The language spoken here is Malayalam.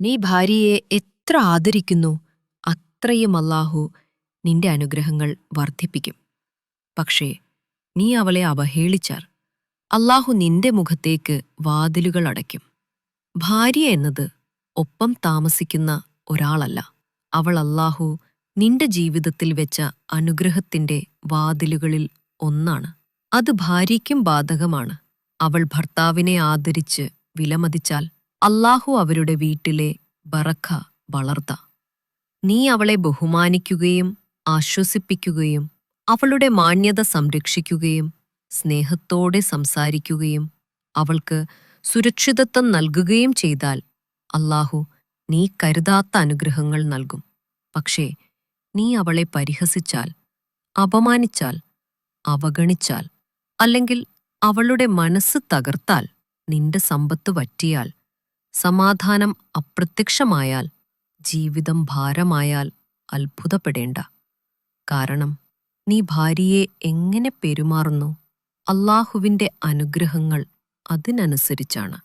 നീ ഭാര്യയെ എത്ര ആദരിക്കുന്നു? അത്രയും അല്ലാഹു നിന്റെ അനുഗ്രഹങ്ങൾ വർദ്ധിപ്പിക്കും. പക്ഷേ നീ അവളെ അവഹേളിച്ചാൽ അല്ലാഹു നിന്റെ മുഖത്തേക്ക് വാതിലുകൾ അടയ്ക്കും. ഭാര്യ എന്നത് ഒപ്പം താമസിക്കുന്ന ഒരാളല്ല. അവൾ അല്ലാഹു നിന്റെ ജീവിതത്തിൽ വെച്ച അനുഗ്രഹത്തിന്റെ വാതിലുകളിൽ ഒന്നാണ്. അത് ഭാര്യയ്ക്കും ബാധകമാണ്. അവൾ ഭർത്താവിനെ ആദരിച്ച് വിലമതിച്ചാൽ അല്ലാഹു അവരുടെ വീട്ടിലെ ബറഖ വളർത്ത. നീ അവളെ ബഹുമാനിക്കുകയും ആശ്വസിപ്പിക്കുകയും അവളുടെ മാന്യത സംരക്ഷിക്കുകയും സ്നേഹത്തോടെ സംസാരിക്കുകയും അവൾക്ക് സുരക്ഷിതത്വം നൽകുകയും ചെയ്താൽ അല്ലാഹു നീ കരുതാത്ത അനുഗ്രഹങ്ങൾ നൽകും. പക്ഷേ നീ അവളെ പരിഹസിച്ചാൽ അപമാനിച്ചാൽ അവഗണിച്ചാൽ അല്ലെങ്കിൽ അവളുടെ മനസ്സ് തകർത്താൽ നിന്റെ സമ്പത്ത് വറ്റിയാൽ സമാധാനം അപ്രത്യക്ഷമായാൽ ജീവിതം ഭാരമായാൽ അത്ഭുതപ്പെടേണ്ട. കാരണം നീ ഭാര്യയെ എങ്ങനെ പെരുമാറുന്നു? അള്ളാഹുവിന്റെ അനുഗ്രഹങ്ങൾ അതിനനുസരിച്ചാണ്.